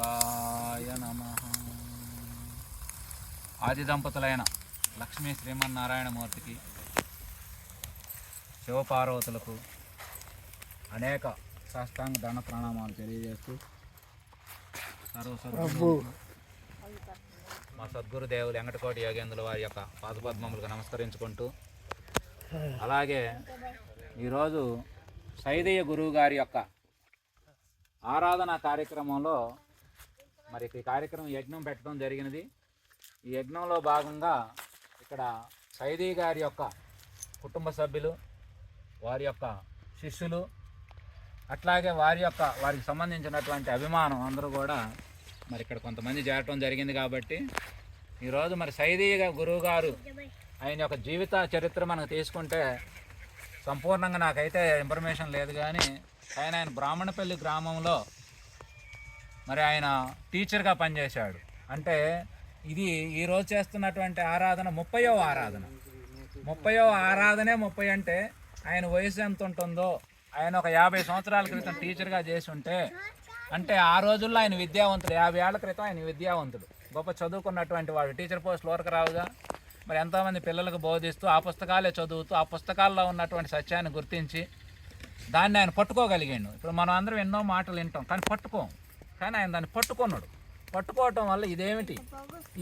శివాయ నమ. ఆది దంపతులైన లక్ష్మీ శ్రీమన్నారాయణమూర్తికి శివపార్వతులకు అనేక సాష్టాంగ దండ ప్రణామాలు తెలియజేస్తూ సర్వ సద్గురు మా సద్గురు దేవులు వెంకటకోటి యోగేంద్రుల వారి యొక్క పాదపద్మములకు నమస్కరించుకుంటూ అలాగే ఈరోజు సైదయ్య గురువు గారి యొక్క ఆరాధన కార్యక్రమంలో మరి ఈ కార్యక్రమం యజ్ఞం పెట్టడం జరిగినది. ఈ యజ్ఞంలో భాగంగా ఇక్కడ సైదీ గారి యొక్క కుటుంబ సభ్యులు వారి యొక్క శిష్యులు అట్లాగే వారి యొక్క వారికి సంబంధించినటువంటి అభిమానం అందరూ కూడా మరి ఇక్కడ కొంతమంది చేరటం జరిగింది కాబట్టి ఈరోజు మరి సైదీ గురువు గారు ఆయన యొక్క జీవిత చరిత్ర మనకు తీసుకుంటే సంపూర్ణంగా నాకైతే ఇన్ఫర్మేషన్ లేదు కానీ ఆయన ఆయన బ్రాహ్మణపల్లి గ్రామంలో మరి ఆయన టీచర్గా పనిచేశాడు. అంటే ఇది ఈరోజు చేస్తున్నటువంటి ఆరాధన ముప్పయో ఆరాధన. ముప్పయో ఆరాధనే ముప్పై అంటే ఆయన వయసు ఎంత ఉంటుందో ఆయన ఒక యాభై సంవత్సరాల క్రితం టీచర్గా చేసి ఉంటే అంటే ఆ రోజుల్లో ఆయన విద్యావంతుడు యాభై ఏళ్ళ క్రితం ఆయన విద్యావంతుడు. గొప్ప చదువుకున్నటువంటి వాడు. టీచర్ పోస్ట్ వరకు రావుగా. మరి ఎంతోమంది పిల్లలకు బోధిస్తూ ఆ పుస్తకాలే చదువుతూ ఆ పుస్తకాల్లో ఉన్నటువంటి సత్యాన్ని గుర్తించి దాన్ని ఆయన పట్టుకోగలిగాడు. ఇప్పుడు మనం అందరం ఎన్నో మాటలు వింటాం కానీ పట్టుకోం. కానీ ఆయన దాన్ని పట్టుకున్నాడు. పట్టుకోవటం వల్ల ఇదేమిటి?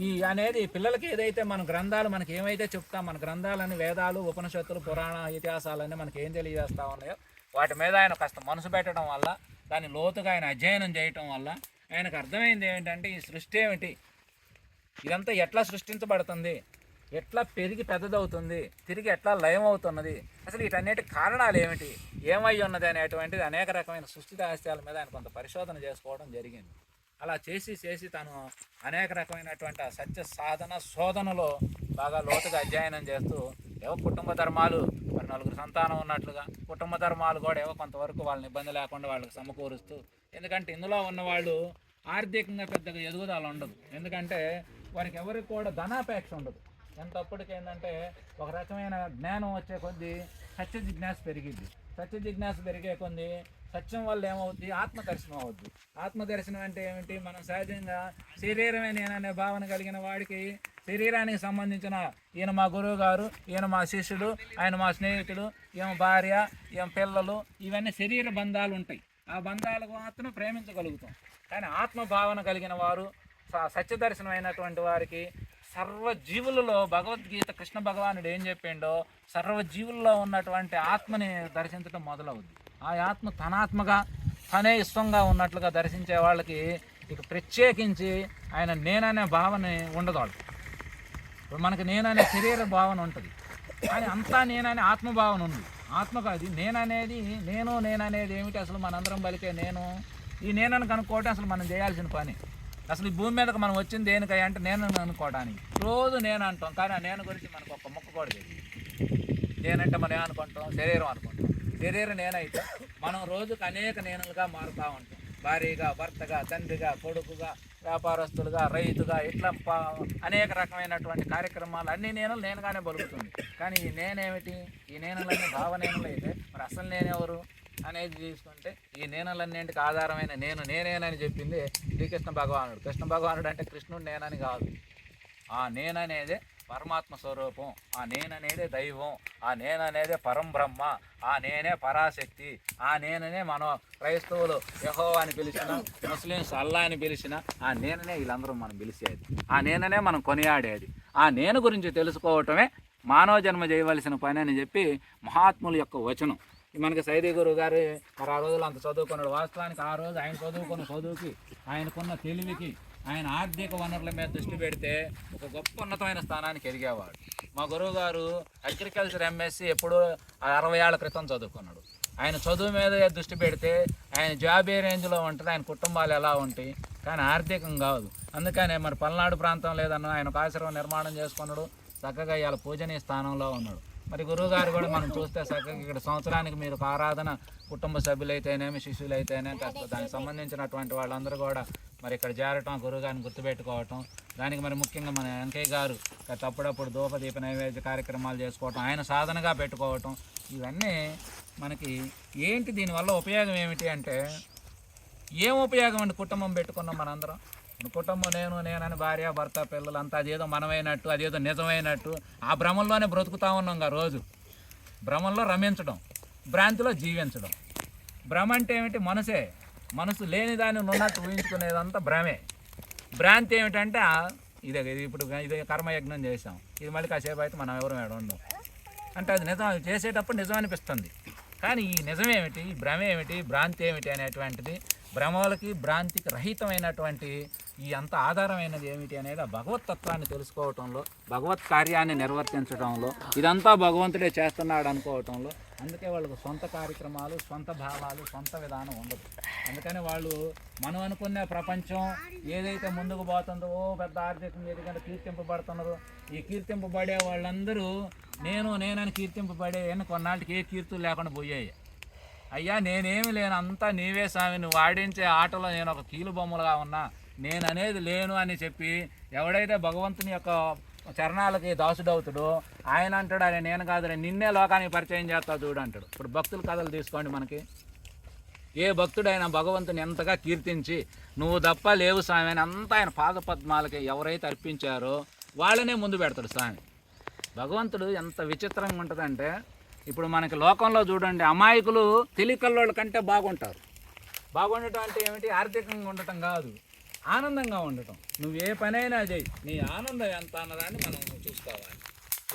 ఈ అనేది పిల్లలకి ఏదైతే మన గ్రంథాలు మనకి ఏమైతే చెప్తాం మన గ్రంథాలని వేదాలు ఉపనిషత్తులు పురాణ ఇతిహాసాలన్నీ మనకి ఏం తెలియజేస్తా ఉన్నాయో వాటి మీద ఆయన కాస్త మనసు పెట్టడం వల్ల దాన్ని లోతుగా ఆయన అధ్యయనం చేయటం వల్ల ఆయనకు అర్థమైంది ఏంటంటే ఈ సృష్టి ఏమిటి? ఇదంతా ఎట్లా సృష్టించబడుతుంది? ఎట్లా పెరిగి పెద్దదవుతుంది తిరిగి ఎట్లా లయం అవుతున్నది అసలు వీటన్నిటి కారణాలు ఏమిటి ఏమై ఉన్నది అనేటువంటిది అనేక రకమైన సృష్టి రహస్యాల మీద ఆయన కొంత పరిశోధన చేసుకోవడం జరిగింది. అలా చేసి చేసి తను అనేక రకమైనటువంటి సత్య సాధన శోధనలో బాగా లోతుగా అధ్యయనం చేస్తూ ఏవో కుటుంబ ధర్మాలు మరి నలుగురు సంతానం ఉన్నట్లుగా కుటుంబ ధర్మాలు కూడా ఏవో కొంతవరకు వాళ్ళని ఇబ్బంది లేకుండా వాళ్ళకి సమకూరుస్తూ ఎందుకంటే ఇందులో ఉన్నవాళ్ళు ఆర్థికంగా పెద్దగా ఎదుగుదల ఉండదు. ఎందుకంటే వారికి ఎవరికి కూడా ధనాపేక్ష ఉండదు. ఎంతప్పటికి ఏంటంటే ఒక రకమైన జ్ఞానం వచ్చే కొద్దీ సత్య జిజ్ఞాస పెరిగిద్ది. సత్య జిజ్ఞాస పెరిగే కొద్దీ సత్యం వల్ల ఏమవుద్ది? ఆత్మదర్శనం అవుద్ది. ఆత్మదర్శనం అంటే ఏమిటి? మనం సహజంగా శరీరమే నేననే భావన కలిగిన వాడికి శరీరానికి సంబంధించిన ఈయన మా గురువు గారు ఈయన మా శిష్యుడు ఆయన మా స్నేహితుడు ఈమె భార్య ఈమె పిల్లలు ఇవన్నీ శరీర బంధాలు ఉంటాయి. ఆ బంధాలకు మాత్రం ప్రేమించగలుగుతాం. కానీ ఆత్మభావన కలిగిన వారు స- సత్యదర్శనం అయినటువంటి వారికి సర్వజీవులలో భగవద్గీత కృష్ణ భగవానుడు ఏం చెప్పిండో సర్వజీవుల్లో ఉన్నటువంటి ఆత్మని దర్శించడం మొదలవుద్ది. ఆ ఆత్మ తనాత్మగా తనే ఇష్టంగా ఉన్నట్లుగా దర్శించే వాళ్ళకి ఇక ప్రత్యేకించి ఆయన నేననే భావన ఉండదు. వాళ్ళకి ఇప్పుడు మనకి నేననే శరీర భావన ఉంటుంది. కానీ అంతా నేననే ఆత్మభావన ఉంది. ఆత్మ కాదు నేననేది నేను నేననేది ఏమిటి? అసలు మనందరం బలికే నేను. ఈ నేనని కనుక్కోవటం అసలు మనం చేయాల్సిన పని. అసలు ఈ భూమి మీదకి మనం వచ్చింది దేనికై అంటే నేను అనుకోవడానికి. రోజు నేను అంటాం కానీ ఆ నేను గురించి మనకు ఒక మొక్క కూడా తెలియదు నేనంటే మనం ఏమనుకుంటాం? శరీరం అనుకుంటాం. శరీరం నేనైతే మనం రోజుకు అనేక నేనులుగా మారుతూ ఉంటాం. భారీగా భర్తగా తండ్రిగా కొడుకుగా వ్యాపారస్తులుగా రైతుగా ఇట్లా అనేక రకమైనటువంటి కార్యక్రమాలు అన్ని నేనలు నేనుగానే బలుగుతుంది కానీ ఈ నేనేమిటి? ఈ నేనులన్నీ భావనేనులు అయితే మరి అసలు నేనెవరు? అనేది తీసుకుంటే ఈ నేనలన్నింటికి ఆధారమైన నేను నేనేనని చెప్పింది శ్రీకృష్ణ భగవానుడు. కృష్ణ భగవానుడు అంటే కృష్ణుడు నేనని కాదు. ఆ నేననేదే పరమాత్మ స్వరూపం. ఆ నేననేదే దైవం. ఆ నేననేదే పరం బ్రహ్మ. ఆ నేనే పరాశక్తి. ఆ నేననే మనం క్రైస్తవులు యహో అని పిలిచిన ముస్లిమ్స్ అల్లా అని పిలిచిన ఆ నేననే వీళ్ళందరూ మనం పిలిచేది. ఆ నేననే మనం కొనియాడేది. ఆ నేను గురించి తెలుసుకోవటమే మానవ జన్మ చేయవలసిన పని అని చెప్పి మహాత్ముల యొక్క వచనం. మనకి సైదీ గురువు గారు మరి ఆ రోజులు అంత చదువుకున్నాడు. వాస్తవానికి ఆ రోజు ఆయన చదువుకున్న చదువుకి ఆయనకున్న తెలివికి ఆయన ఆర్థిక వనరుల మీద దృష్టి పెడితే ఒక గొప్ప ఉన్నతమైన స్థానానికి ఎదిగేవాడు. మా గురువు గారు అగ్రికల్చర్ ఎంఎస్సి ఎప్పుడో అరవై ఏళ్ళ క్రితం చదువుకున్నాడు. ఆయన చదువు మీద దృష్టి పెడితే ఆయన జాబ్ ఏ రేంజ్లో ఉంటుంది ఆయన కుటుంబాలు ఎలా ఉంటాయి కానీ ఆర్థికం కాదు. అందుకనే మరి పల్నాడు ప్రాంతం లేదన్న ఆయన ఒక ఆశ్రమం నిర్మాణం చేసుకున్నాడు. చక్కగా ఇవాళ పూజనీయ స్థానంలో ఉన్నాడు. మరి గురువుగారు కూడా మనం చూస్తే చక్కగా ఇక్కడ సంవత్సరానికి మీరు ఒక ఆరాధన కుటుంబ సభ్యులైతేనేమి శిష్యులైతేనేమి కాస్త దానికి సంబంధించినటువంటి వాళ్ళందరూ కూడా మరి ఇక్కడ చేరటం గురువు గారిని గుర్తుపెట్టుకోవటం. దానికి మరి ముఖ్యంగా మన వెంకయ్య గారు గత అప్పుడప్పుడు ధూపదీప నైవేద్య కార్యక్రమాలు చేసుకోవటం ఆయన సాధనగా పెట్టుకోవటం ఇవన్నీ మనకి ఏంటి దీనివల్ల ఉపయోగం ఏమిటి అంటే ఏం ఉపయోగం అండి కుటుంబం పెట్టుకున్నాం మనందరం? కుటుంబం నేను నేనని భార్య భర్త పిల్లలు అంతా అదేదో మనమైనట్టు అదేదో నిజమైనట్టు ఆ భ్రమంలోనే బ్రతుకుతా ఉన్నాం ఇంకా రోజు. భ్రమంలో రమించడం భ్రాంతిలో జీవించడం. భ్రమ అంటే ఏమిటి? మనసే. మనసు లేని దాన్ని ఉన్నట్టు ఊహించుకునేదంతా భ్రమే. భ్రాంతి ఏమిటంటే ఇదే ఇది ఇప్పుడు ఇది కర్మయజ్ఞం చేసాం ఇది మళ్ళీ కాసేపు అయితే మనం ఎవరు ఏడ ఉండం అంటే అది నిజం అది చేసేటప్పుడు నిజం అనిపిస్తుంది. కానీ ఈ నిజమేమిటి ఈ భ్రమ ఏమిటి? భ్రాంతి ఏమిటి అనేటువంటిది భ్రమలకి భ్రాంతికి రహితమైనటువంటి ఈ అంత ఆధారమైనది ఏమిటి అనేది ఆ భగవత్ తత్వాన్ని తెలుసుకోవటంలో భగవత్ కార్యాన్ని నిర్వర్తించడంలో ఇదంతా భగవంతుడే చేస్తున్నాడు అనుకోవటంలో అందుకే వాళ్ళకు సొంత కార్యక్రమాలు సొంత భావాలు సొంత విధానం ఉండదు. అందుకని వాళ్ళు మనం అనుకునే ప్రపంచం ఏదైతే ముందుకు పోతుందో ఓ పెద్ద ఆర్థికంగా ఎదుగుతుందో కీర్తింపబడుతున్నదో ఈ కీర్తింపబడే వాళ్ళందరూ నేను నేనని కీర్తింపబడే కొన్నాళ్ళకి ఏ కీర్తులు లేకుండా పోయాయి. అయ్యా నేనేమి లేను. అంతా నీవే స్వామి. నువ్వు ఆడించే ఆటలో నేను ఒక కీలు బొమ్మలుగా ఉన్నా. నేను అనేది లేను అని చెప్పి ఎవడైతే భగవంతుని యొక్క చరణాలకి దాసుడవుతాడో ఆయన అంటాడు అరే నేను కాదు నిన్నే లోకానికి పరిచయం చేస్తా చూడు అంటాడు. ఇప్పుడు భక్తుల కథలు తీసుకోండి మనకి. ఏ భక్తుడైనా భగవంతుని ఎంతగా కీర్తించి నువ్వు తప్ప లేవు స్వామి అని అంతా ఆయన పాదపద్మాలకి ఎవరైతే అర్పించారో వాళ్ళనే ముందు పెడతాడు స్వామి. భగవంతుడు ఎంత విచిత్రంగా ఉంటుందంటే ఇప్పుడు మనకి లోకంలో చూడండి అమాయకులు తెలికల్లోళ్ళ కంటే బాగుంటారు. బాగుండటం అంటే ఏమిటి? ఆర్థికంగా ఉండటం కాదు. ఆనందంగా ఉండటం. నువ్వు ఏ పనైనా చేయి. నీ ఆనందం ఎంత అన్నదాన్ని మనం చూసుకోవాలి.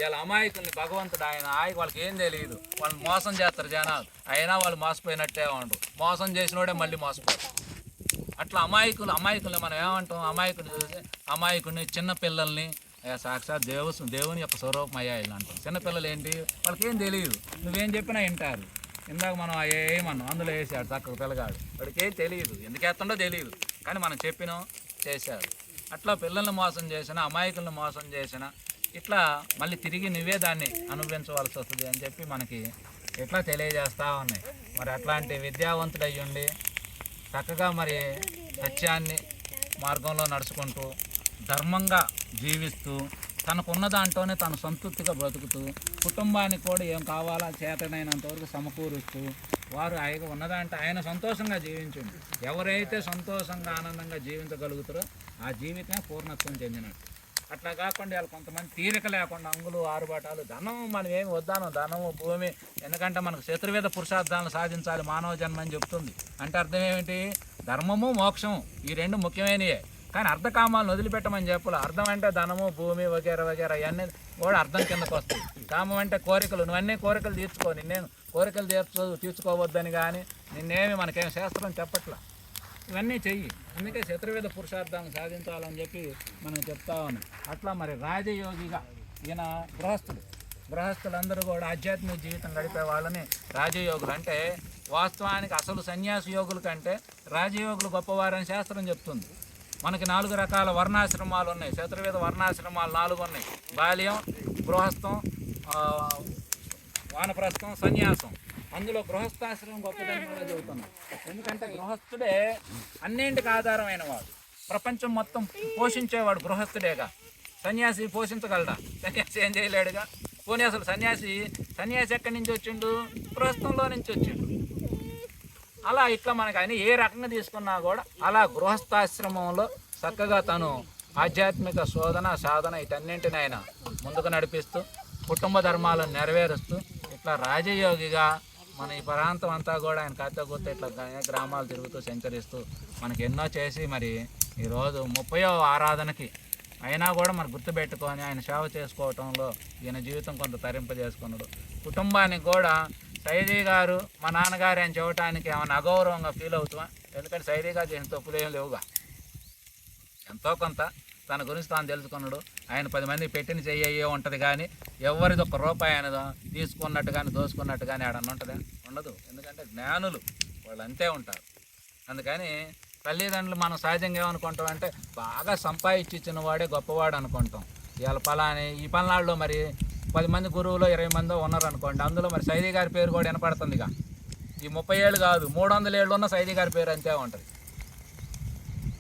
ఇలా అమాయకుల్ని భగవంతుడు ఆయన ఆయన వాళ్ళకి ఏం తెలియదు. వాళ్ళు మోసం చేస్తారు జనాలు. అయినా వాళ్ళు మోసపోయినట్టే ఉండరు మోసం చేసినోడే మళ్ళీ మోసపోతారు అట్లా అమాయకులు అమాయకుల్ని మనం ఏమంటాం? అమాయకుని చూసి అమాయకుని చిన్న పిల్లల్ని సాక్షాత్ దేవు దేవుని యొక్క స్వరూపం ఇలా అంటాం చిన్నపిల్లలు ఏంటి వాళ్ళకి ఏం తెలియదు నువ్వేం చెప్పినా వింటారు. ఇందాక మనం ఏమన్నాం? అందులో వేసాడు చక్కగా పిల్లగాడు వాడికి ఏం తెలియదు ఎందుకు వేస్తుండో తెలియదు కానీ మనం చెప్పినాం చేశారు. అట్లా పిల్లల్ని మోసం చేసిన అమాయకులను మోసం చేసిన ఇట్లా మళ్ళీ తిరిగి నువ్వే దాన్ని అనుభవించవలసి వస్తుంది అని చెప్పి మనకి ఇట్లా తెలియజేస్తూ ఉన్నాయి. మరి అట్లాంటి విద్యావంతుడు అయ్యుండి చక్కగా మరి సత్యాన్ని మార్గంలో నడుచుకుంటూ ధర్మంగా జీవిస్తూ తనకున్న దాంట్లోనే తను సంతృప్తిగా బ్రతుకుతూ కుటుంబానికి కూడా ఏం కావాలా చేతనైనంత వరకు సమకూరుస్తూ వారు ఆయన ఉన్నదంటే ఆయన సంతోషంగా జీవించండి. ఎవరైతే సంతోషంగా ఆనందంగా జీవించగలుగుతారో ఆ జీవితమే పూర్ణత్వం చెందినట్టు. అట్లా కాకుండా వాళ్ళు కొంతమంది తీరిక లేకుండా అంగులు ఆరుబాటాలు ధనం మనం ఏమి వద్దాను ధనము భూమి ఎందుకంటే మనకు శత్రువేద పురుషార్థాలను సాధించాలి మానవ జన్మ అని చెప్తుంది. అంటే అర్థం ఏమిటి? ధర్మము మోక్షము ఈ రెండు ముఖ్యమైనవే కానీ అర్ధకామాలను వదిలిపెట్టమని చెప్పాలి. అర్థం అంటే ధనము భూమి వగేరా వగేరా ఇవన్నీ కూడా అర్థం కిందకు వస్తాయి. కామం అంటే కోరికలు. నువ్వన్నీ కోరికలు తీర్చుకో. నేను కోరికలు తీర్చు తీర్చుకోవద్దని కానీ నిన్నేమి మనకేం శాస్త్రం చెప్పట్లా. ఇవన్నీ చెయ్యి. అందుకే శత్రువేద పురుషార్థాన్ని సాధించాలని చెప్పి మనం చెప్తా ఉన్నాం. అట్లా మరి రాజయోగిగా ఈయన గృహస్థుడు. గృహస్థులందరూ కూడా ఆధ్యాత్మిక జీవితం గడిపే వాళ్ళని రాజయోగులు అంటే వాస్తవానికి అసలు సన్యాసి యోగుల కంటే రాజయోగులు గొప్పవారని శాస్త్రం చెప్తుంది. మనకి నాలుగు రకాల వర్ణాశ్రమాలు ఉన్నాయి. చతుర్వేద వర్ణాశ్రమాలు నాలుగు ఉన్నాయి. బాల్యం గృహస్థం వానప్రస్థం సన్యాసం. అందులో గృహస్థాశ్రమం గొప్పదని కూడా చెబుతున్నాం. ఎందుకంటే గృహస్థుడే అన్నింటికి ఆధారమైన వాడు. ప్రపంచం మొత్తం పోషించేవాడు గృహస్థుడేగా. సన్యాసి పోషించగలడా? సన్యాసి ఏం చేయలేడుగా? పోనీ అసలు సన్యాసి సన్యాసి ఎక్కడి నుంచి వచ్చిండు? గృహస్థంలో నుంచి వచ్చిండు. అలా ఇట్లా మనకి ఆయన ఏ రకంగా తీసుకున్నా కూడా అలా గృహస్థాశ్రమంలో చక్కగా తను ఆధ్యాత్మిక శోధన సాధన ఇటన్నింటిని ఆయన ముందుకు నడిపిస్తూ కుటుంబ ధర్మాలను నెరవేరుస్తూ ఇట్లా రాజయోగిగా మన ఈ ప్రాంతం అంతా కూడా ఆయన కత్తగుర్త ఇట్లా గ్రామాలు తిరుగుతూ సంచరిస్తూ మనకి ఎన్నో చేసి మరి ఈరోజు ముప్పయో ఆరాధనకి అయినా కూడా మనం గుర్తుపెట్టుకొని ఆయన సేవ చేసుకోవటంలో ఈయన జీవితం కొంత తరింపజేసుకున్నాడు. కుటుంబానికి కూడా సైదీ గారు మా నాన్నగారు అని చెప్పడానికి ఏమైనా అగౌరవంగా ఫీల్ అవుతామా ఎందుకంటే సైదీ గారు చేసిన తప్పులేం లేవుగా. ఎంతో కొంత తన గురించి తాను తెలుసుకున్నాడు. ఆయన పది మంది పెట్టిన చెయ్యే ఉంటుంది కానీ ఎవరిది ఒక రూపాయి అనేది తీసుకున్నట్టు కానీ దోసుకున్నట్టు కానీ ఆడన్న ఉంటుందా? ఉండదు. ఎందుకంటే జ్ఞానులు వాళ్ళు అంతే ఉంటారు. అందుకని తల్లిదండ్రులు మనం సహజంగా ఏమనుకుంటాం అంటే బాగా సంపాదించి ఇచ్చిన వాడే గొప్పవాడు అనుకుంటాం. ఇవాళ పలాని ఈ పల్నాడులో మరి పది మంది గురువులు ఇరవై మందో ఉన్నారు అనుకోండి అందులో మరి సైదీ గారి పేరు కూడా వినపడుతుందిగా. ఈ ముప్పై ఏళ్ళు కాదు మూడు వందల ఏళ్ళు ఉన్న సైదీ గారి పేరు అంతే ఉంటుంది.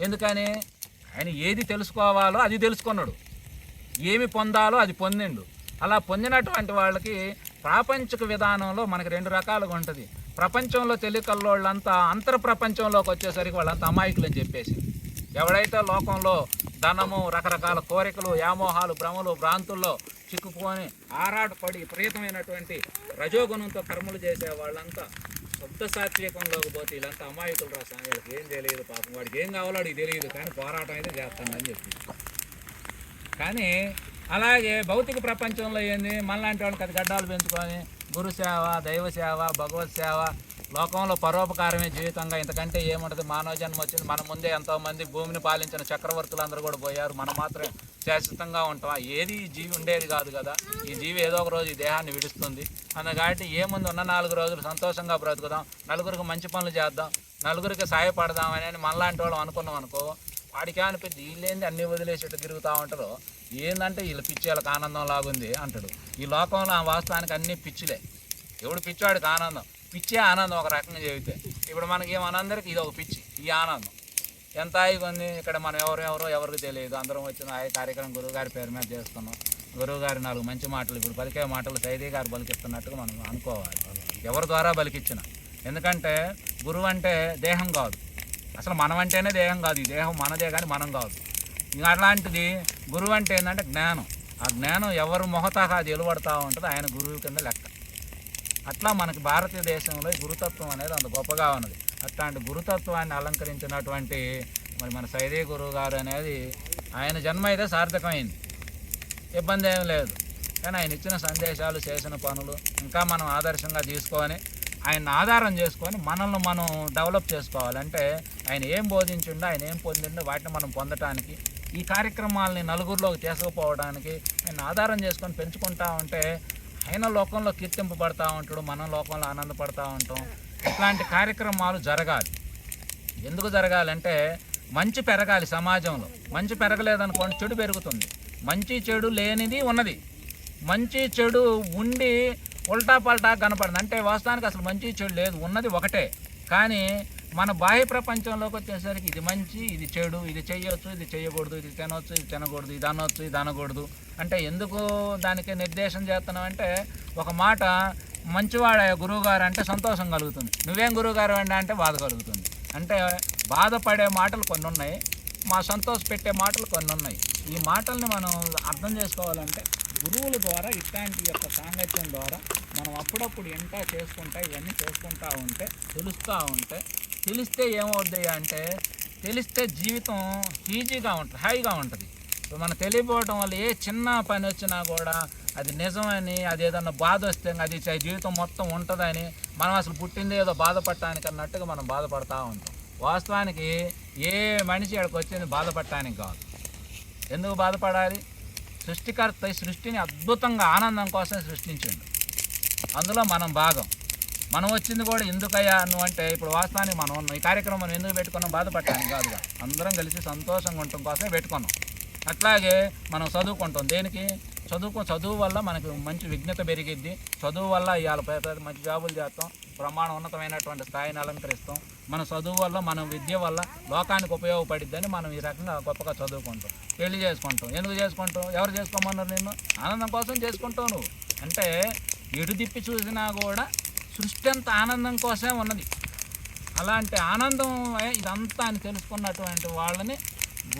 ఎందుకని? ఆయన ఏది తెలుసుకోవాలో అది తెలుసుకున్నాడు. ఏమి పొందాలో అది పొందిండు. అలా పొందినటువంటి వాళ్ళకి ప్రాపంచిక విధానంలో మనకి రెండు రకాలుగా ఉంటుంది. ప్రపంచంలో తెలియకల్లోళ్ళంతా అంతర్ ప్రపంచంలోకి వచ్చేసరికి వాళ్ళంతా అమాయకులు అని చెప్పేసి. ఎవడైతే లోకంలో ధనము రకరకాల కోరికలు వ్యామోహాలు భ్రమలు భ్రాంతుల్లో చిక్కుకొని ఆరాటపడి విపరీతమైనటువంటి రజోగుణంతో కర్మలు చేసే వాళ్ళంతా శబ్ద సాత్వికంలోకి పోతే వీళ్ళంతా అమాయకులు రాసా వీళ్ళకి ఏం తెలియదు పాపం. వాడికి ఏం కావాలో వాడికి తెలియదు. కానీ పోరాటం అయితే చేస్తానని చెప్పి. కానీ అలాగే భౌతిక ప్రపంచంలో ఏంది? మనలాంటి వాళ్ళకి అది గడ్డాలు పెంచుకొని గురుసేవ దైవ సేవ భగవత్ సేవ లోకంలో పరోపకారమే జీవితంగా. ఇంతకంటే ఏముంటుంది మానవ జన్మ వచ్చింది. మన ముందే ఎంతోమంది భూమిని పాలించిన చక్రవర్తులు అందరూ కూడా పోయారు. మనం మాత్రం శాశ్వతంగా ఉంటాం. ఏది ఈ జీవి ఉండేది కాదు కదా. ఈ జీవి ఏదో ఒక రోజు ఈ దేహాన్ని విడుస్తుంది. అందుకట్టి ఏముంది ఉన్న నాలుగు రోజులు సంతోషంగా బ్రతుకుదాం. నలుగురికి మంచి పనులు చేద్దాం. నలుగురికి సాయపడదామని అని మనలాంటి వాళ్ళు అనుకున్నాం అనుకో వాడికి అనిపిద్ది వీళ్ళేంది అన్ని వదిలేసేట్టు తిరుగుతూ ఉంటారు? ఏందంటే వీళ్ళు పిచ్చి వాళ్ళకి ఆనందం లాగుంది అంటాడు. ఈ లోకంలో ఆ వాస్తవానికి అన్ని పిచ్చిలే. ఎవడు పిచ్చివాడికి ఆనందం. పిచ్చే ఆనందం ఒక రకంగా చెబితే. ఇప్పుడు మనకి మనందరికి ఇది ఒక పిచ్చి ఈ ఆనందం. ఎంత హాయిగా ఇక్కడ మనం ఎవరు ఎవరో ఎవరికి తెలియదు. అందరం వచ్చిన ఆ కార్యక్రమం గురువు గారి పేరు మీద చేస్తున్నాం. గురువు గారి నాలుగు మంచి మాటలు ఇప్పుడు పలికే మాటలు సైదీ గారు బలికిస్తున్నట్టుగా మనం అనుకోవాలి. ఎవరి ద్వారా బలికిచ్చిన. ఎందుకంటే గురువు అంటే దేహం కాదు. అసలు మనం అంటేనే దేహం కాదు. ఈ దేహం మనదే కానీ మనం కాదు. ఇంకా అట్లాంటిది గురువు అంటే ఏంటంటే జ్ఞానం. ఆ జ్ఞానం ఎవరు మొహతహా అది వెలువడతా ఉంటుంది ఆయన గురువు కింద లెక్క అట్లా మనకి భారతదేశంలో గురుతత్వం అనేది అంత గొప్పగా ఉన్నది. అట్లాంటి గురుతత్వాన్ని అలంకరించినటువంటి మరి మన సైదే గురువు గారు అనేది ఆయన జన్మ అయితే సార్థకమైంది. ఇబ్బంది ఏం లేదు. కానీ ఆయన ఇచ్చిన సందేశాలు చేసిన పనులు ఇంకా మనం ఆదర్శంగా తీసుకొని ఆయన ఆధారం చేసుకొని మనల్ని మనం డెవలప్ చేసుకోవాలంటే ఆయన ఏం బోధించిండో ఆయన ఏం పొందిండో వాటిని మనం పొందటానికి ఈ కార్యక్రమాలని నలుగురిలోకి తీసుకుపోవడానికి ఆయన ఆధారం చేసుకొని పెంచుకుంటా ఉంటే ఆయన లోకంలో కీర్తింపబడతా ఉంటాడు మనం లోకంలో ఆనందపడతా ఉంటాం. ఇట్లాంటి కార్యక్రమాలు జరగాలి. ఎందుకు జరగాలంటే మంచి పెరగాలి సమాజంలో. మంచి పెరగలేదనుకోండి చెడు పెరుగుతుంది. మంచి చెడు లేనిది ఉన్నది. మంచి చెడు ఉండి ఉల్టా పల్టా కనపడింది. అంటే వాస్తవానికి అసలు మంచి చెడు లేదు ఉన్నది ఒకటే. కానీ మన బాహ్య ప్రపంచంలోకి వచ్చేసరికి ఇది మంచి ఇది చెడు ఇది చేయొచ్చు ఇది చేయకూడదు ఇది తినొచ్చు ఇది తినకూడదు ఇది అనొచ్చు ఇది అనకూడదు. అంటే ఎందుకు దానికి నిర్దేశం చేస్తున్నావు అంటే ఒక మాట మంచివాడే గురువుగారు అంటే సంతోషం కలుగుతుంది. నువ్వేం గురువుగారు అండి అంటే బాధ కలుగుతుంది. అంటే బాధపడే మాటలు కొన్ని ఉన్నాయి మా సంతోష పెట్టే మాటలు కొన్ని ఉన్నాయి. ఈ మాటల్ని మనం అర్థం చేసుకోవాలంటే గురువుల ద్వారా ఇట్లాంటి యొక్క సాంగత్యం ద్వారా మనం అప్పుడప్పుడు ఎంటా చేసుకుంటా ఇవన్నీ చేసుకుంటా ఉంటే తెలుస్తూ ఉంటే తెలిస్తే ఏమవుద్ది అంటే తెలిస్తే జీవితం ఈజీగా ఉంటుంది హాయిగా ఉంటుంది. మనం తెలియపోవటం వల్ల ఏ చిన్న పని వచ్చినా కూడా అది నిజమని అది ఏదన్నా బాధ వస్తే అది జీవితం మొత్తం ఉంటుందని మనం అసలు పుట్టింది ఏదో బాధపడటానికి అన్నట్టుగా మనం బాధపడతా ఉంటాం. వాస్తవానికి ఏ మనిషి ఇక్కడికి వచ్చింది బాధపడటానికి కాదు. ఎందుకు బాధపడాలి? సృష్టికర్త ఈ సృష్టిని అద్భుతంగా ఆనందం కోసం సృష్టించిండు. అందులో మనం భాగం. మనం వచ్చింది కూడా ఎందుకయ్యా నువ్వు అంటే ఇప్పుడు వాస్తవానికి మనం ఈ కార్యక్రమం మనం ఎందుకు పెట్టుకున్నాం? బాధపడటానికి కాదుగా. అందరం కలిసి సంతోషంగా ఉండటం కోసమే పెట్టుకున్నాం. అట్లాగే మనం చదువుకుంటాం. దేనికి? చదువుకో చదువు వల్ల మనకు మంచి విజ్ఞత పెరిగిద్ది. చదువు వల్ల ఇవాళ పెద్ద మంచి జాబులు చేస్తాం. ప్రమాణ ఉన్నతమైనటువంటి స్థాయిని అలంకరిస్తాం. మన చదువు వల్ల మన విద్య వల్ల లోకానికి ఉపయోగపడిద్దని మనం ఈ రకంగా గొప్పగా చదువుకుంటాం. పెళ్ళి చేసుకుంటాం. ఎందుకు చేసుకుంటాం? ఎవరు చేసుకోమన్నారు నేను ఆనందం కోసం చేసుకుంటావు నువ్వు. అంటే ఎడుదిప్పి చూసినా కూడా సృష్టి అంత ఆనందం కోసమే ఉన్నది. అలాంటి ఆనందం ఇదంతా అని తెలుసుకున్నటువంటి వాళ్ళని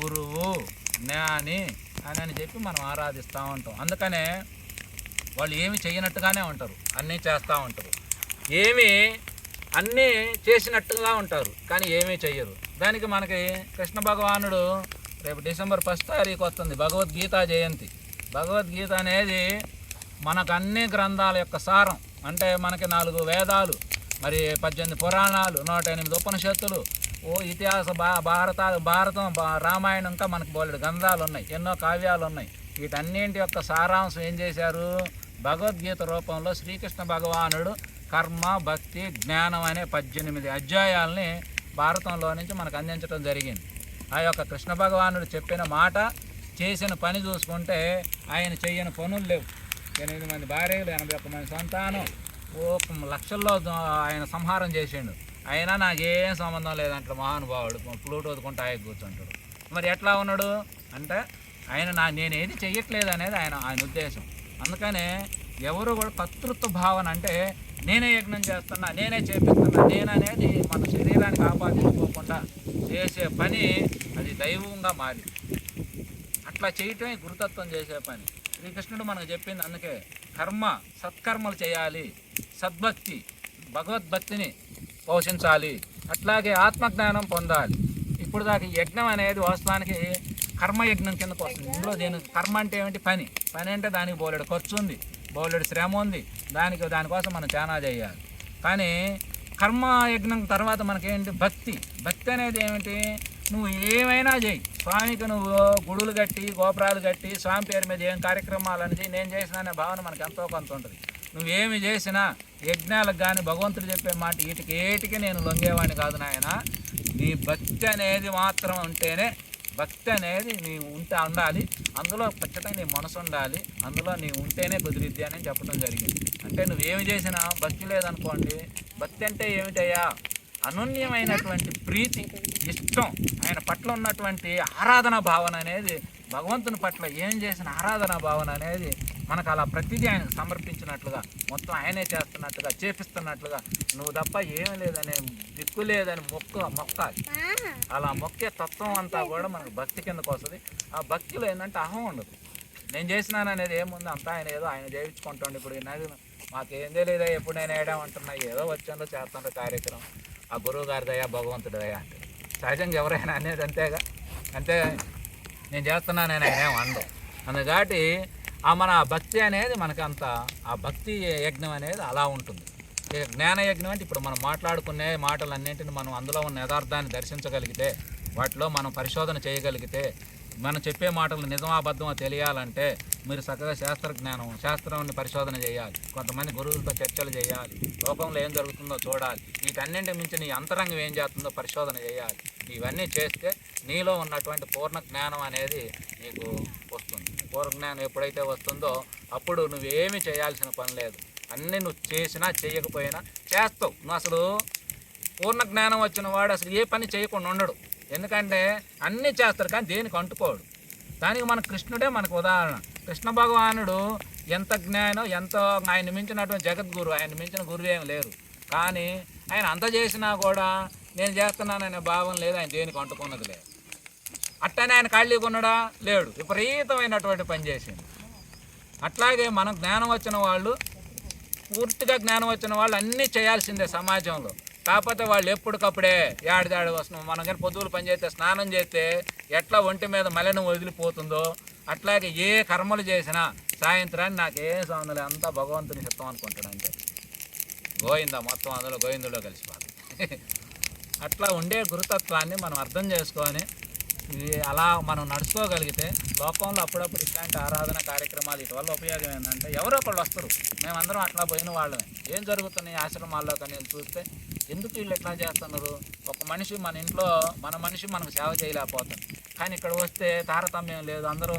గురువు జ్ఞాని అని అని చెప్పి మనం ఆరాధిస్తూ ఉంటాం. అందుకనే వాళ్ళు ఏమి చేయనట్టుగానే ఉంటారు. అన్నీ చేస్తూ ఉంటారు. ఏమి అన్నీ చేసినట్టుగా ఉంటారు కానీ ఏమీ చెయ్యరు. దానికి మనకి కృష్ణ భగవానుడు రేపు డిసెంబర్ ఫస్ట్ తారీఖు వస్తుంది భగవద్గీత జయంతి. భగవద్గీత అనేది మనకు అన్ని గ్రంథాల యొక్క సారం. అంటే మనకి నాలుగు వేదాలు మరి పద్దెనిమిది పురాణాలు నూట ఎనిమిది ఉపనిషత్తులు ఓ ఇతిహాస భా భారత భారతం రామాయణం ఇంకా మనకి బోలెడు గంధాలు ఉన్నాయి ఎన్నో కావ్యాలు ఉన్నాయి వీటన్నింటి యొక్క సారాంశం ఏం చేశారు? భగవద్గీత రూపంలో శ్రీకృష్ణ భగవానుడు కర్మ భక్తి జ్ఞానం అనే పద్దెనిమిది అధ్యాయాల్ని భారతంలో నుంచి మనకు అందించడం జరిగింది. ఆ యొక్క కృష్ణ భగవానుడు చెప్పిన మాట చేసిన పని చూసుకుంటే ఆయన చేయని పనులు లేవు. ఎనిమిది మంది భార్యలు ఎనభై ఒక్క మంది సంతానం. ఓ లక్షల్లో ఆయన సంహారం చేసిండు. అయినా నాకేం సంబంధం లేదంటాడు మహానుభావుడు. ఫ్లూట్ వదుకుంటా ఆయన కూర్చుంటాడు. మరి ఎట్లా ఉన్నాడు? అంటే ఆయన నా నేనేది చెయ్యట్లేదు అనేది ఆయన ఆయన ఉద్దేశం. అందుకనే ఎవరు కూడా కర్తృత్వ భావన అంటే నేనే యజ్ఞం చేస్తున్నా నేనే చేపిస్తున్నా నేననేది మన శరీరానికి ఆపాదించుకోకుండా చేసే పని అది దైవంగా మారింది. అట్లా చేయటమే గురుతత్వం చేసే పని. శ్రీకృష్ణుడు మనకు చెప్పింది అందుకే కర్మ సత్కర్మలు చేయాలి. సద్భక్తి భగవద్భక్తిని పోషించాలి. అట్లాగే ఆత్మజ్ఞానం పొందాలి. ఇప్పుడు దాకా యజ్ఞం అనేది వాస్తవానికి కర్మయజ్ఞం కిందకు వస్తుంది ఇందులో దీని కర్మ అంటే ఏమిటి? పని. పని అంటే దానికి బోలెడు ఖర్చు ఉంది బోలెడు శ్రమ ఉంది. దానికి దానికోసం మనం చాలా చేయాలి. కానీ కర్మ యజ్ఞం తర్వాత మనకేంటి? భక్తి. భక్తి అనేది ఏమిటి? నువ్వు ఏమైనా చేయి. స్వామికి నువ్వు గుడులు కట్టి గోపురాలు కట్టి స్వామి పేరు మీద ఏం కార్యక్రమాలు అనేది నేను చేసిన అనే భావన మనకు ఎంతో కొంత ఉంటుంది. నువ్వేమి చేసినా యజ్ఞాలకు కానీ భగవంతుడు చెప్పే మాట వీటికి ఏటికి నేను లొంగేవాడిని కాదు నాయన. నీ భక్తి అనేది మాత్రం ఉంటేనే భక్తి అనేది నీ ఉంటే ఉండాలి అందులో ఖచ్చితంగా నీ మనసు ఉండాలి అందులో నీ ఉంటేనే కుదిరిద్ది అని చెప్పడం జరిగింది. అంటే నువ్వేమి చేసినా భక్తి లేదనుకోండి భక్తి అంటే ఏమిటయ్యా? అనన్యమైనటువంటి ప్రీతి ఇష్టం ఆయన పట్ల ఉన్నటువంటి ఆరాధన భావన అనేది భగవంతుని పట్ల ఏం చేసిన ఆరాధన భావన అనేది మనకు అలా ప్రతిదీ ఆయనకు సమర్పించినట్లుగా మొత్తం ఆయనే చేస్తున్నట్టుగా చేపిస్తున్నట్లుగా నువ్వు తప్ప ఏమీ లేదనే దిక్కు లేదని మొక్క మొక్కాలి అలా మొక్కే తత్వం అంతా కూడా మనకు భక్తి కిందకు వస్తుంది. ఆ భక్తిలో ఏంటంటే అహం ఉండదు. నేను చేసినాను అనేది ఏముంది? అంతా ఆయన ఏదో ఆయన చేయించుకుంటాడు ఇప్పుడు నది. మాకేం తెలియదా ఎప్పుడు నేను వేయడామంటున్నా ఏదో వచ్చాను చేస్తాను కార్యక్రమం. ఆ గురువు గారి దయా భగవంతుడి దయా అంటే. సహజంగా ఎవరైనా అనేది అంతేగా అంతే నేను చేస్తున్నాను నేను ఆయన ఏం అనడు. అందుకాటి ఆ మన భక్తి అనేది మనకంత ఆ భక్తి యజ్ఞం అనేది అలా ఉంటుంది. జ్ఞాన యజ్ఞం అంటే ఇప్పుడు మనం మాట్లాడుకునే మాటలన్నింటిని మనం అందులో ఉన్న యథార్థాన్ని దర్శించగలిగితే వాటిలో మనం పరిశోధన చేయగలిగితే మనం చెప్పే మాటలు నిజమాబద్ధమో తెలియాలంటే మీరు చక్కగా శాస్త్ర జ్ఞానం శాస్త్రాన్ని పరిశోధన చేయాలి. కొంతమంది గురువులతో చర్చలు చేయాలి. లోకంలో ఏం జరుగుతుందో చూడాలి. వీటన్నింటి మించి నీ అంతరంగం ఏం చేస్తుందో పరిశోధన చేయాలి. ఇవన్నీ చేస్తే నీలో ఉన్నటువంటి పూర్ణ జ్ఞానం అనేది నీకు వస్తుంది. పూర్వజ్ఞానం ఎప్పుడైతే వస్తుందో అప్పుడు నువ్వేమీ చేయాల్సిన పని లేదు. అన్నీ నువ్వు చేసినా చేయకపోయినా చేస్తావు. నువ్వు అసలు పూర్ణ జ్ఞానం వచ్చిన వాడు అసలు ఏ పని చేయకుండా ఉండడు. ఎందుకంటే అన్నీ చేస్తారు కానీ దేనికి అంటుకోడు? దానికి మన కృష్ణుడే మనకు ఉదాహరణ. కృష్ణ భగవానుడు ఎంత జ్ఞానం ఎంత ఆయన మించినటువంటి జగద్గురు ఆయన మించిన గురువు ఏమి లేరు. కానీ ఆయన అంత చేసినా కూడా నేను చేస్తున్నాననే భావం లేదు ఆయన దేనికి అంటుకున్నది లేదు. అట్టనే ఆయన ఖాళీగా ఉన్నాడా? లేడు. విపరీతమైనటువంటి పని చేసింది అట్లాగే మనం జ్ఞానం వచ్చిన వాళ్ళు పూర్తిగా జ్ఞానం వచ్చిన వాళ్ళు అన్నీ చేయాల్సిందే సమాజంలో. కాకపోతే వాళ్ళు ఎప్పటికప్పుడే ఏడాది వస్తున్నాం మనం కానీ పొద్దులు పనిచేస్తే స్నానం చేస్తే ఎట్లా ఒంటి మీద మలినం వదిలిపోతుందో అట్లాగే ఏ కర్మలు చేసినా సాయంత్రాన్ని నాకేం సంబంధం అంతా భగవంతుని చిత్తం అనుకుంటాడు అంతే. గోవింద మొత్తం అందులో గోవిందులో కలిసిపోతుంది అట్లా ఉండే గురుతత్వాన్ని మనం అర్థం చేసుకొని ఇది అలా మనం నడుచుకోగలిగితే లోకంలో అప్పుడప్పుడు ఇట్లాంటి ఆరాధన కార్యక్రమాలు ఇటువల్ల ఉపయోగం ఏంటంటే ఎవరో ఒకళ్ళు వస్తారు. మేమందరం అట్లా పోయిన వాళ్ళమే. ఏం జరుగుతున్నాయి ఆశ్రమాల్లో కానీ చూస్తే ఎందుకు వీళ్ళు ఎట్లా చేస్తున్నారు? ఒక మనిషి మన ఇంట్లో మన మనిషి మనకు సేవ చేయలేకపోతాం కానీ ఇక్కడ వస్తే తారతమ్యం లేదు. అందరూ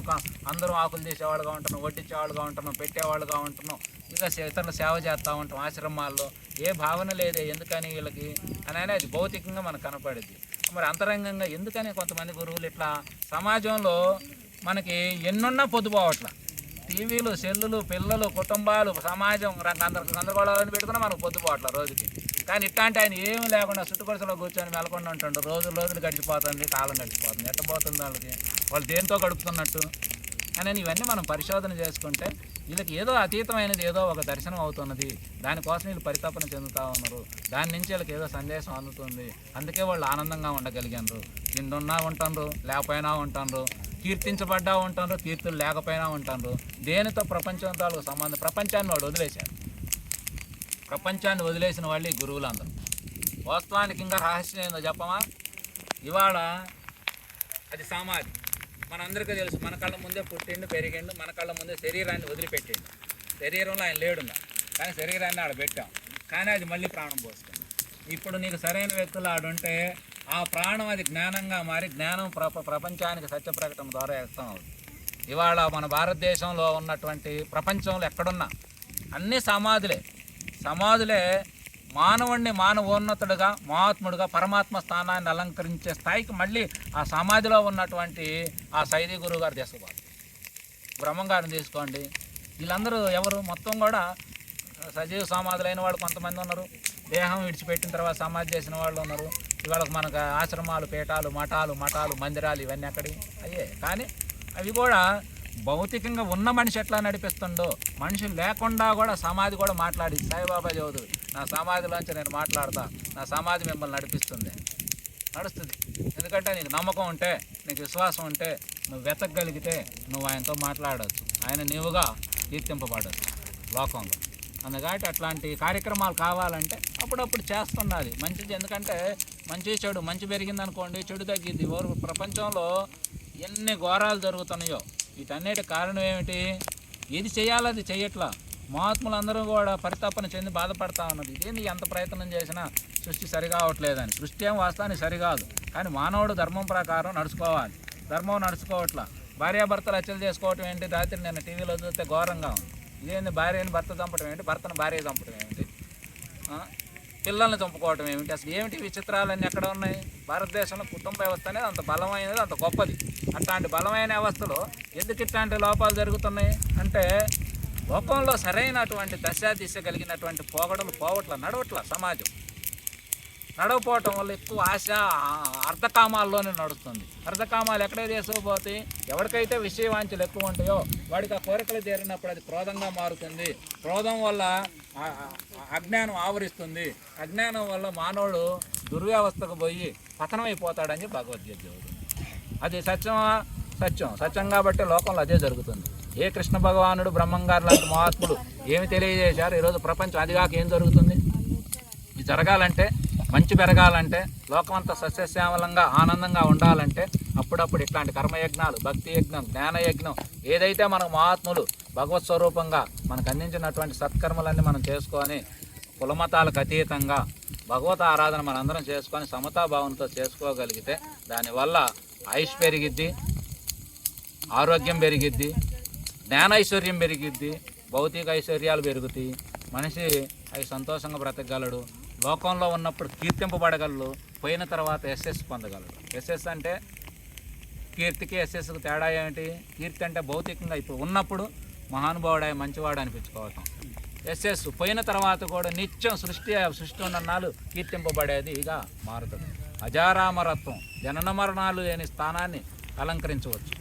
అందరూ ఆకులు తీసేవాళ్ళుగా ఉంటున్నాం వడ్డించేవాళ్ళుగా ఉంటున్నాం పెట్టేవాళ్ళుగా ఉంటున్నాం. ఇంకా ఇతరులు సేవ చేస్తూ ఉంటాం ఆశ్రమాల్లో. ఏ భావన లేదే. ఎందుకని వీళ్ళకి? అని అనేది అది భౌతికంగా మనకు కనపడింది మరి అంతరంగంగా ఎందుకని కొంతమంది గురువులు ఇట్లా సమాజంలో మనకి ఎన్నున్నా పొద్దుపోవట్ల టీవీలు సెల్లులు పిల్లలు కుటుంబాలు సమాజం అందరికి గందరగోళాలను పెట్టుకున్నా మనకు పొద్దుపోవట్ల రోజుకి. కానీ ఇట్లాంటి ఆయన ఏమీ లేకుండా చుట్టుకొలసలో కూర్చొని వెళ్ళకుండా ఉంటుండ్రు రోజులు రోజులు గడిచిపోతుంది కాలం గడిచిపోతుంది. ఎట్టబోతుంది వాళ్ళకి? వాళ్ళు దేంతో గడుపుతున్నట్టు? అని ఇవన్నీ మనం పరిశోధన చేసుకుంటే వీళ్ళకి ఏదో అతీతమైనది ఏదో ఒక దర్శనం అవుతున్నది. దానికోసం వీళ్ళు పరితాపన చెందుతూ ఉన్నారు. దాని నుంచి వీళ్ళకి ఏదో సందేశం అందుతుంది. అందుకే వాళ్ళు ఆనందంగా ఉండగలిగారు నిన్నున్నా ఉంటారు లేకపోయినా ఉంటారు కీర్తించబడ్డా ఉంటారు కీర్తులు లేకపోయినా ఉంటారు దేనితో ప్రపంచంతో వాళ్ళకి సంబంధం? ప్రపంచాన్ని వాడు వదిలేశారు ప్రపంచాన్ని వదిలేసిన వాళ్ళు ఈ గురువులు అందరూ వాస్తవానికి ఇంకా రహస్యం ఏందో చెప్పమా? ఇవాళ అది సమాధి. మనందరికీ తెలుసు మన కళ్ళ ముందే పుట్టిండు పెరిగిండు మన కళ్ళ ముందే శరీరాన్ని వదిలిపెట్టిండు. శరీరంలో ఆయన లేడున్నా కానీ శరీరాన్ని ఆడ పెట్టాం. కానీ అది మళ్ళీ ప్రాణం పోస్తుంది ఇప్పుడు నీకు సరైన వ్యక్తులు ఆడుంటే ఆ ప్రాణం అది జ్ఞానంగా మారి జ్ఞానం ప్రప ప్రపంచానికి సత్య ప్రకటన ద్వారా వ్యక్తం అవుతుంది. ఇవాళ మన భారతదేశంలో ఉన్నటువంటి ప్రపంచంలో ఎక్కడున్నా అన్ని సమాధులే. సమాధులే మానవుణ్ణి మానవోన్నతుడుగా మహాత్ముడుగా పరమాత్మ స్థానాన్ని అలంకరించే స్థాయికి మళ్ళీ ఆ సమాధిలో ఉన్నటువంటి ఆ సైది గురువు గారు తీసుకుపోతారు తీసుకోండి. వీళ్ళందరూ ఎవరు? మొత్తం కూడా సజీవ సమాధులైన వాళ్ళు కొంతమంది ఉన్నారు. దేహం విడిచిపెట్టిన తర్వాత సమాధి చేసిన వాళ్ళు ఉన్నారు. ఇవాళ మనకు ఆశ్రమాలు పీఠాలు మఠాలు మఠాలు మందిరాలు ఇవన్నీ అక్కడి అయ్యే కానీ అవి కూడా భౌతికంగా ఉన్న మనిషి ఎట్లా నడిపిస్తుండో మనిషి లేకుండా కూడా సమాధి కూడా మాట్లాడి సాయిబాబా చౌదరి నా సమాధిలోంచి నేను మాట్లాడతా నా సమాధి మిమ్మల్ని నడిపిస్తుంది. నడుస్తుంది. ఎందుకంటే నీకు నమ్మకం ఉంటే నీకు విశ్వాసం ఉంటే నువ్వు వెతకగలిగితే నువ్వు ఆయనతో మాట్లాడవచ్చు ఆయన నీవుగా కీర్తింపబడవచ్చు లోకంలో. అందుకని అట్లాంటి కార్యక్రమాలు కావాలంటే అప్పుడప్పుడు చేస్తున్నది మంచిది ఎందుకంటే మంచి చెడు మంచి పెరిగింది అనుకోండి చెడు తగ్గింది ఎవరు ప్రపంచంలో ఎన్ని ఘోరాలు జరుగుతున్నాయో వీటన్నిటి కారణం ఏమిటి? ఏది చేయాలో అది చేయట్లా. మహాత్ములందరూ కూడా పరితాపన చెంది బాధపడతా ఉన్నది ఇదేంది ఎంత ప్రయత్నం చేసినా సృష్టి సరిగా అవట్లేదని సృష్టి ఏం వాస్తవానికి సరికాదు కానీ మానవుడు ధర్మం ప్రకారం నడుచుకోవాలి. ధర్మం నడుచుకోవట్లా. భార్యాభర్తలు హత్యలు చేసుకోవటం ఏంటి? రాత్రి నేను టీవీలో చూస్తే ఘోరంగా ఉంది. ఇదేంది భార్యని భర్త చంపడం ఏంటి? భర్తను భార్య చంపడం ఏంటి? పిల్లల్ని చంపుకోవటం ఏమిటి? అసలు ఏమిటి విచిత్రాలన్నీ ఎక్కడ ఉన్నాయి? భారతదేశంలో కుటుంబ వ్యవస్థ అనేది అంత బలమైనది అంత గొప్పది. అట్లాంటి బలమైన వ్యవస్థలో ఎందుకు ఇట్లాంటి లోపాలు జరుగుతున్నాయి? అంటే లోకంలో సరైనటువంటి దశ దిశ కలిగినటువంటి పోగడలు పోవట్ల నడవట్ల సమాజం. నడవపోవటం వల్ల ఎక్కువ ఆశ అర్ధకామాల్లోనే నడుస్తుంది. అర్ధకామాలు ఎక్కడే తీసుకుపోతే ఎవరికైతే విషయవాంఛలు ఎక్కువ ఉంటాయో వాడికి ఆ కోరికలు తీరినప్పుడు అది క్రోధంగా మారుతుంది. క్రోధం వల్ల అజ్ఞానం ఆవరిస్తుంది. అజ్ఞానం వల్ల మానవుడు దుర్వ్యవస్థకు పోయి పతనమైపోతాడని భగవద్గీత చెబుతుంది. అది సత్యమా? సత్యం. సత్యం కాబట్టి లోకంలో అదే జరుగుతుంది. ఏ కృష్ణ భగవానుడు బ్రహ్మంగారు లాంటి మహాత్ముడు ఏమి తెలియజేశారు? ఈరోజు ప్రపంచం అదిగాక ఏం జరుగుతుంది? ఇది జరగాలంటే మంచి పెరగాలంటే లోకమంతా సస్యశ్యామలంగా ఆనందంగా ఉండాలంటే అప్పుడప్పుడు ఇట్లాంటి కర్మయజ్ఞాలు భక్తి యజ్ఞం జ్ఞాన యజ్ఞం ఏదైతే మనకు మహాత్ములు భగవత్ స్వరూపంగా మనకు అందించినటువంటి సత్కర్మలన్నీ మనం చేసుకొని కులమతాలకు అతీతంగా భగవత్ ఆరాధన మనందరం చేసుకొని సమతాభావంతో చేసుకోగలిగితే దానివల్ల ఆయుష్ పెరిగిద్ది ఆరోగ్యం పెరిగిద్ది జ్ఞానైశ్వర్యం పెరిగిద్ది భౌతిక ఐశ్వర్యాలు పెరుగుతాయి. మనిషి అవి సంతోషంగా బ్రతకగలడు లోకంలో ఉన్నప్పుడు కీర్తింపబడగలడు పోయిన తర్వాత ఎస్ఎస్ పొందగలడు. ఎస్ఎస్ అంటే కీర్తికి ఎస్ఎస్కి తేడా ఏమిటి? కీర్తి అంటే భౌతికంగా ఇప్పుడు ఉన్నప్పుడు మహానుభావుడాయి మంచివాడు అనిపించుకోవటం. ఎస్ఎస్ పోయిన తర్వాత కూడా నిత్యం సృష్టి సృష్టి ఉన్నన్నాళ్ళు కీర్తింపబడేది ఇక మారుతుంది. అజారామరత్వం జనన మరణాలు లేని స్థానాన్ని అలంకరించవచ్చు.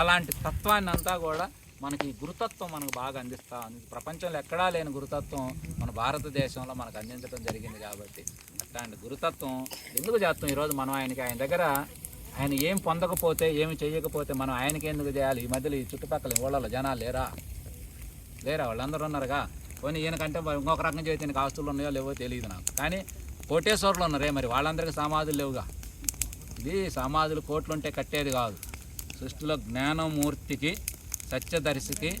అలాంటి తత్వాన్ని అంతా కూడా మనకి ఈ గురుతత్వం మనకు బాగా అందిస్తా ఉంది. ప్రపంచంలో ఎక్కడా లేని గురుతత్వం మన భారతదేశంలో మనకు అందించడం జరిగింది కాబట్టి అట్లాంటి గురుతత్వం ఎందుకు చేస్తాం? ఈరోజు మనం ఆయనకి ఆయన దగ్గర ఆయన ఏం పొందకపోతే ఏమి చేయకపోతే మనం ఆయనకి ఎందుకు చేయాలి? ఈ మధ్యలో ఈ చుట్టుపక్కల ఊళ్ళలో జనాలు లేరా? లేరా? వాళ్ళందరూ ఉన్నారుగా. పోనీ ఈయనకంటే మరి ఇంకొక రకం చేతి ఈయనకి ఆస్తులు ఉన్నాయో లేవో తెలియదు నాకు. కానీ కోటేశ్వరులు ఉన్నారే మరి. వాళ్ళందరికీ సమాధులు లేవుగా. ఇది సమాధులు కోట్లు ఉంటే కట్టేది కాదు. సృష్టిలో జ్ఞానమూర్తికి సత్యదర్శికి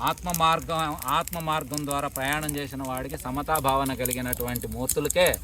ఆత్మ మార్గం ఆత్మ మార్గం ద్వారా ప్రయాణం చేసిన వాడికి సమతా భావన కలిగినటువంటి మూర్తులకే